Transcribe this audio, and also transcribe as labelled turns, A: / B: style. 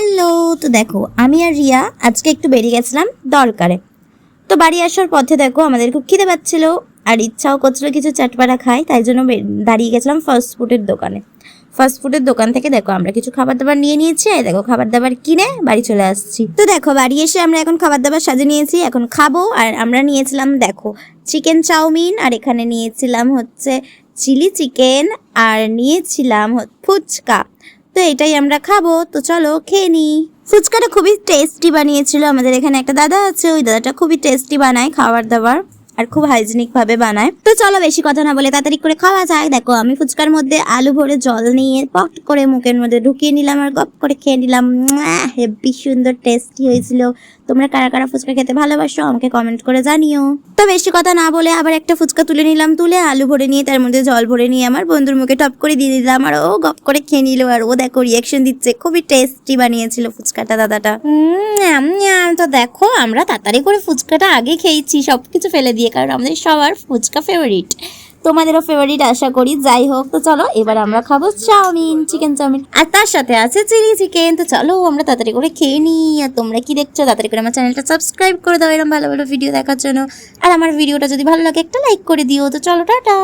A: Hello, তো দেখো, আমি আর রিয়া আজকে একটু বেরিয়ে গেছিলাম দরকারে। তো বাড়ি আসার পথে দেখো, আমাদের খুব খিদে পাচ্ছিল আর ইচ্ছাও করছিল কিছু চাটপাড়া খাই, তাই জন্য দাঁড়িয়ে গেছিলাম ফাস্ট ফুডের দোকানে। ফাস্ট ফুডের দোকান থেকে দেখো, আমরা কিছু খাবার দাবার নিয়ে নিয়েছি আর দেখো খাবার দাবার কিনে বাড়ি চলে আসছি। তো দেখো, বাড়ি এসে আমরা এখন খাবার দাবার সাজে নিয়েছি, এখন খাব, আর আমরা নিয়েছিলাম দেখো চিকেন চাউমিন, আর এখানে নিয়েছিলাম হচ্ছে চিলি চিকেন আর নিয়েছিলাম ফুচকা। তো এটাই আমরা খাব। তো চলো খেয়ে নিই। ফুচকাটা খুবই টেস্টি বানিয়েছিল আমাদের এখানে। একটা দাদা আছে, ওই দাদাটা খুবই টেস্টি বানায় খাবার দাবার। আর খুব হাইজিনিক ভাবে বানায়। তো চলো বেশি কথা না বলে তাড়াতাড়ি করে খাওয়া যায় দেখো, আমি ফুচকার মধ্যে আলু ভরে জল নিয়ে পট করে মুখের মধ্যে ঢুকিয়ে নিলাম আর গপ করে খেয়ে নিলাম। হেভি সুন্দর টেস্টি হয়েছিল। তোমরা কারা কারা ফুচকা খেতে ভালোবাসো আমাকে কমেন্ট করে জানিও। তো বেশি কথা না বলে আবার একটা ফুচকা তুলে নিলাম, তুলে আলু ভরে নিয়ে তার মধ্যে জল ভরে নিয়ে আমার বন্ধুর মুখে টপ করে দিয়ে দিলাম আর ও গপ করে খেয়ে নিল আর ও দেখো রিয়াকশন দিচ্ছে। খুবই টেস্টি বানিয়েছিল ফুচকাটা দাদাটা। তো দেখো, আমরা তাড়াতাড়ি করে ফুচকাটা আগে খেয়েছি, সবকিছু ফেলে দিয়ে কারণ আমাদের সবার ফুচকা ফেভারিট তোমাদেরও ফেভারিট আশা করি। যাই হোক, তো চলো, এবার আমরা খাব চাউমিন চিকেন চাউমিন। আর তার সাথে আছে চিলি চিকেন তো চলো, আমরা তাড়াতাড়ি করে খেয়ে নিই। আর তোমরা কি দেখছ, তাড়াতাড়ি করে আমার চ্যানেলটা সাবস্ক্রাইব করে দাও। এরকম ভালো ভালো ভিডিও দেখার জন্য। আর আমার ভিডিওটা যদি ভালো লাগে, একটা লাইক করে দিও। তো চলো
B: টাটা।